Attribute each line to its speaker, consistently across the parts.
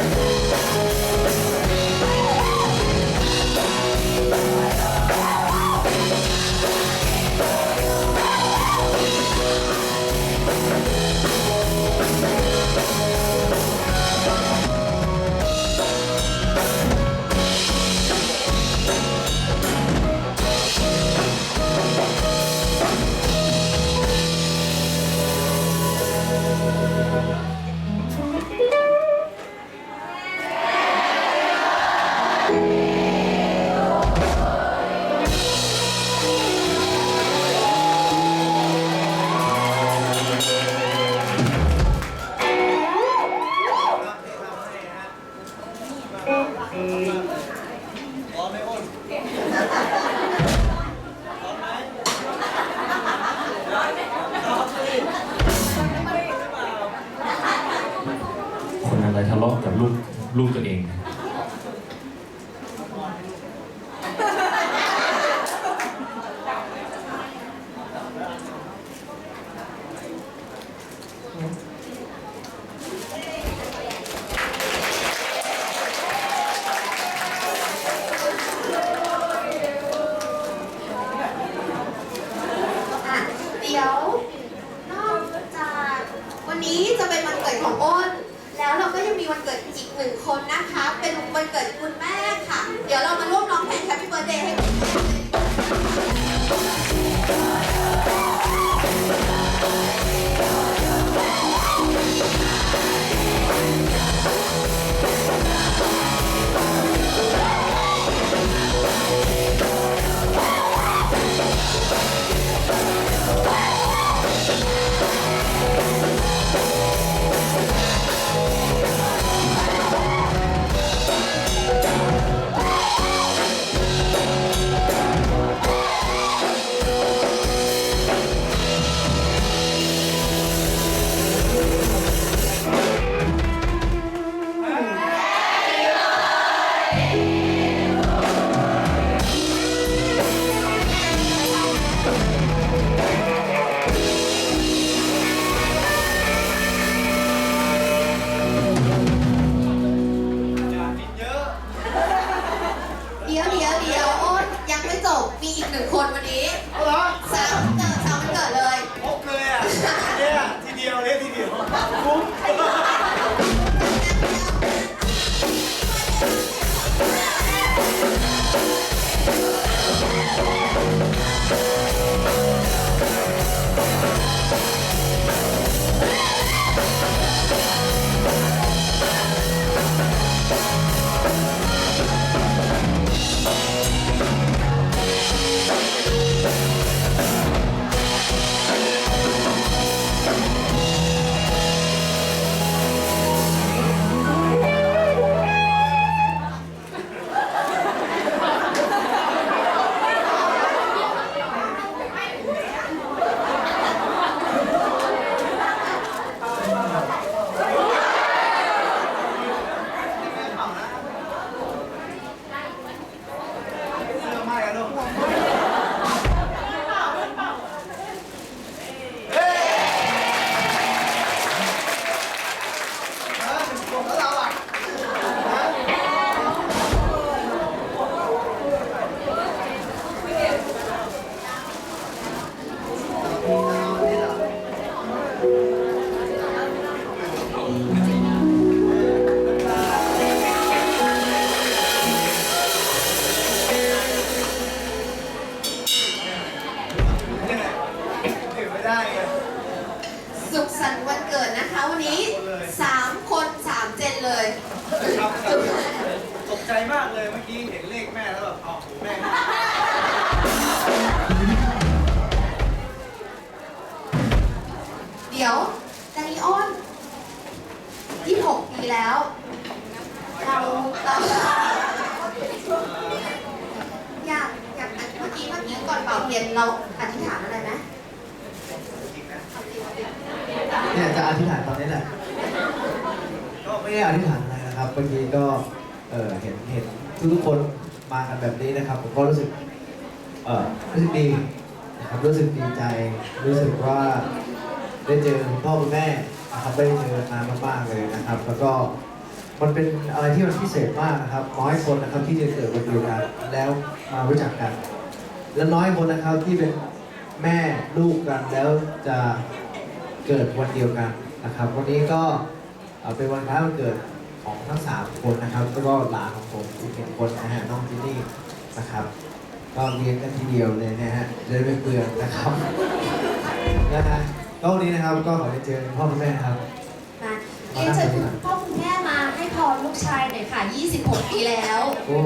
Speaker 1: Thank you. วั
Speaker 2: นเกิดคุณแม่ค่ะ เดี๋ยวเรามา ตก
Speaker 3: ใจมากเลยเมื่อกี้เห็นเลขแม่แล้วแบบอ๋อโหแม่
Speaker 2: เดี๋ยวดานิออน26ปีแล้ว เราเราอยากอยากเมื่อกี้เมื่อกี้ก่อนเป่าเทียนเราอธิษฐานอะไรไหม
Speaker 4: เนี่ยจะอธิษฐานตอนนี้แหละก็ไม่ได้อธิษฐานอะไร นะครับเมื่อกี้ก็เออเห็นเห็นทุกๆคนมากันแบบนี้นะครับ ผมก็รู้สึกเออรู้สึกดีนะครับรู้สึกดีใจ รู้สึกว่าได้เจอคุณพ่อคุณแม่นะครับได้เจอนานมากๆเลยนะครับ แล้วก็มันเป็นอะไรที่มันพิเศษมากนะครับ น้อยคนนะครับที่จะเกิดวันเดียวกันแล้วมารู้จักกัน และน้อยคนนะครับที่เป็นแม่ลูกกันแล้วจะเกิดวันเดียวกันนะครับ วันนี้ก็เอ่อเป็นวันคล้ายวันเกิด ของทั้งสามคนนะครับ แล้วก็หลานของผมอีกหนึ่งคนนะฮะน้องจินนี่นะครับ ก็เรียนกันทีเดียวเลยนะฮะจะได้ไม่เปลืองนะครับนะฮะก็วันนี้นะครับก็ขอเรียนเชิญพ่อคุณแม่นะครับ
Speaker 2: มาเรียนเชิญคุณพ่อคุณแม่มาให้พรลูกชายหน่อยค่ะ 26 ปีแล้ว
Speaker 4: โอ้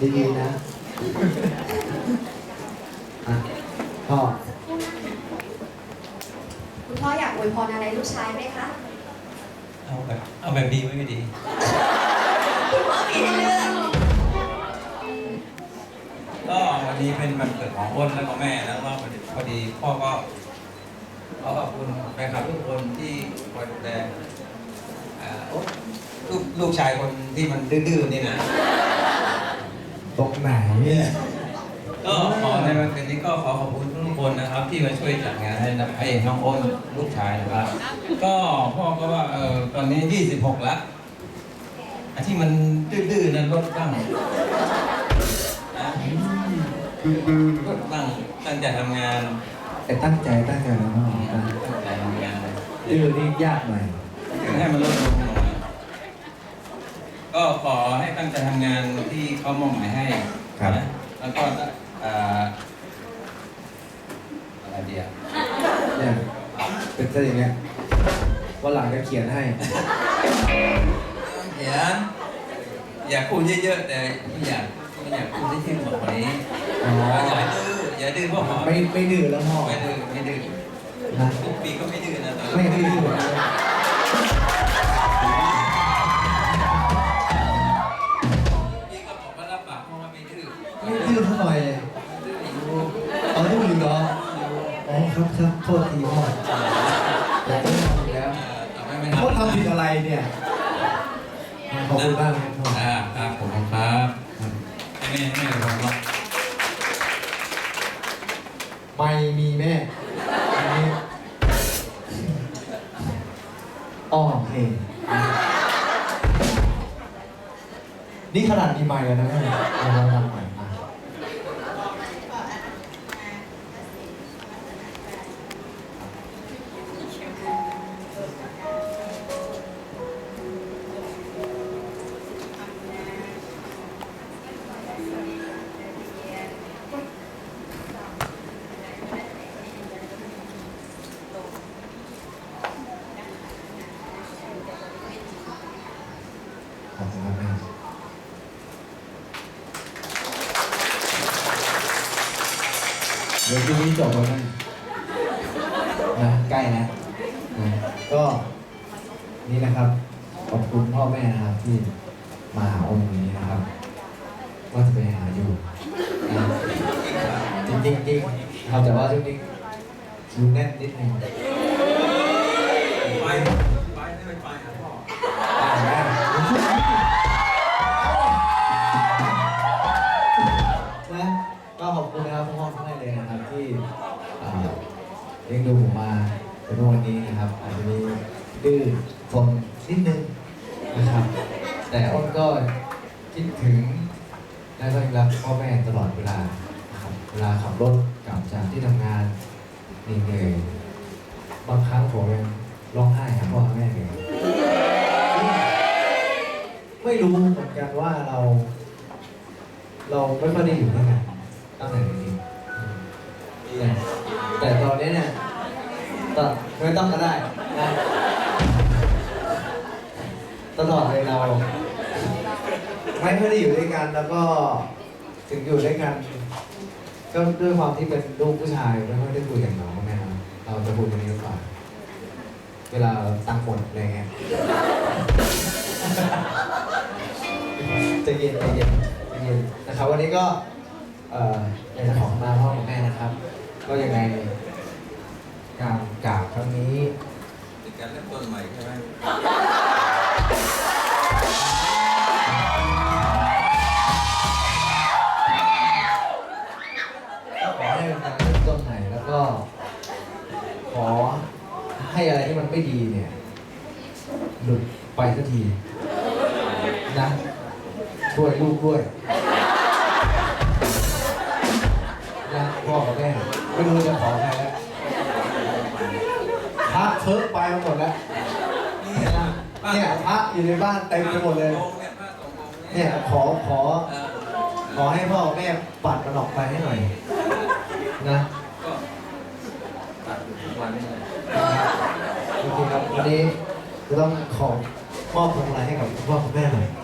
Speaker 4: ดีๆนะอะพ่อ
Speaker 2: คุณพ่ออยากอวยพรอะไรลูกชายไหมคะ
Speaker 5: เอาแบบเอาแบบดีไม่ดี
Speaker 2: คุณพ่อมีให้เลือก
Speaker 5: ก็วันนี้เป็นวันเกิดของอ้นแล้วก็แม่แล้วก็พอดีพ่อก็ขอขอบคุณแฟนคลับทุกคนที่คอยดูแลลูกลูกชายคนที่มันดื้อๆนี่นะ
Speaker 4: ตรงไหนเนี่ย
Speaker 5: ก็ขอในวันเกิดนี้ก็ขอขอบคุณทุก คนนะครับที่มาช่วยจัดงานให้นะให้น้องอ้นลูกชายนะครับ ก็พ่อก็ว่าเออตอนนี้ 26 แล้วอันที่มันดื้อๆนั้นลดบ้างนะลดบ้างตั้งใจทำงาน
Speaker 4: แต่ตั้งใจตั้งใจแล้วเนาะ
Speaker 5: ตั้งใจทำงานเลย
Speaker 4: ดื้อนี่ยากหน่อย
Speaker 5: ให้มันลดลงหน่อยก็ขอให้ตั้งใจทำงานที่เขามอบหมายให้
Speaker 4: ครับ
Speaker 5: นะแล้วก็เอ่ออะไรเดียว
Speaker 4: เนี่ยเป็น ซะอย่างเงี้ยวันหลังจะเขียนให้
Speaker 5: เขียนอยากพูดเยอะๆแต่ไม่อยากไม่อยากพูดให้ที่หมดกว่านี้
Speaker 4: อ๋อ
Speaker 5: อย่าดื้ออย่าดื้อพ่อหอม
Speaker 4: ไม่ไม่ดื้อแล้วพ่อ
Speaker 5: ไม่ดื้อไม่ดื้อ
Speaker 4: นะ
Speaker 5: ทุกปีก็ไม่ดื้อนะแต่
Speaker 4: ไม่ดื้อ ไป
Speaker 5: มี
Speaker 4: แม่อันนี้อ้อเพลงนี่ขนาดมีไมค์แล้วนะแม่เราลองทำใหม่ ดี๋ยวช่วงนี้จบแล้วนะนะใกล้แล้วนะก็นี่นะครับ ขอบคุณพ่อแม่นะครับที่มาหาองค์นี้นะครับ ว่าจะไปหาอยู่นะจริงจริงๆจริงครับแต่ว่าช่วงนี้คิวแน่นนิดนึง
Speaker 5: ไป ไปไม่ไปหาพ่อ
Speaker 4: เวลานะครับเวลาขับรถกลับจากที่ทำงานเหนื่อยๆบางครั้งผมยังร้องไห้หาพ่อหาแม่เลยไม่รู้เหมือนกันว่าเรา เราไม่ค่อยได้อยู่ด้วยกันตั้งแต่เด็กๆแต่แต่ตอนนี้เนี่ยตอนไม่ต้องก็ได้นะตลอดเลยเรา ไม่ค่อยได้อยู่ด้วยกันแล้วก็ ถึงอยู่ด้วยกันก็ด้วยความที่เป็นลูกผู้ชายไม่ค่อยได้คุยกันน้องแม่ครับเราจะคุยกันนี้มากกว่าเวลาตังค์หมดอะไรเงี้ยใจเย็นใจเย็นใจเย็นนะครับ วันนี้ก็เอ่ออยากจะขอขมาพ่อกับแม่นะครับ ก็ยังไงการกราบครั้งนี้
Speaker 5: เป็นการเริ่มต้นใหม่ใช่ไหม
Speaker 4: ไม่รู้จะขอใครแล้วพระเพิกไปหมดแล้ว
Speaker 5: นี่
Speaker 4: เนี่ยนะเนี่ยพระอยู่ในบ้านเต็มไปหมดเลย
Speaker 5: เนี่ยพระสององค์
Speaker 4: เนี่ยขอขอ
Speaker 5: เอ่อ
Speaker 4: ขอให้พ่อกับแม่ปัดมันออกไปให้หน่อย นะ
Speaker 5: ก็ตัดทุกวันนี่เลย
Speaker 4: โอเคครับวันนี้จะต้องขอมอบพวงมาลัยให้กับพ่อกับแม่หน่อยโอ้ย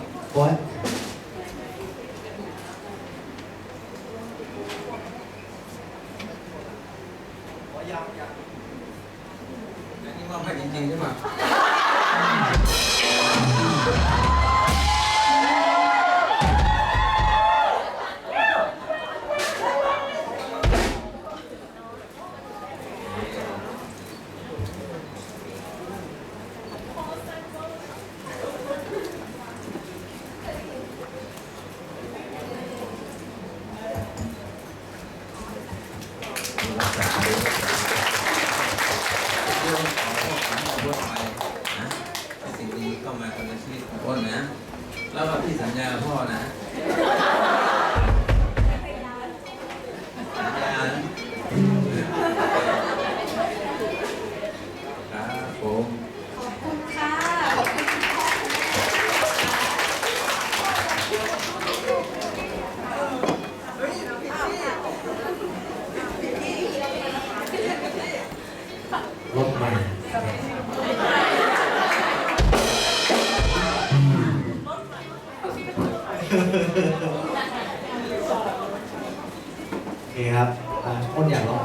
Speaker 4: โอเคครับอะอ้นอยากลอง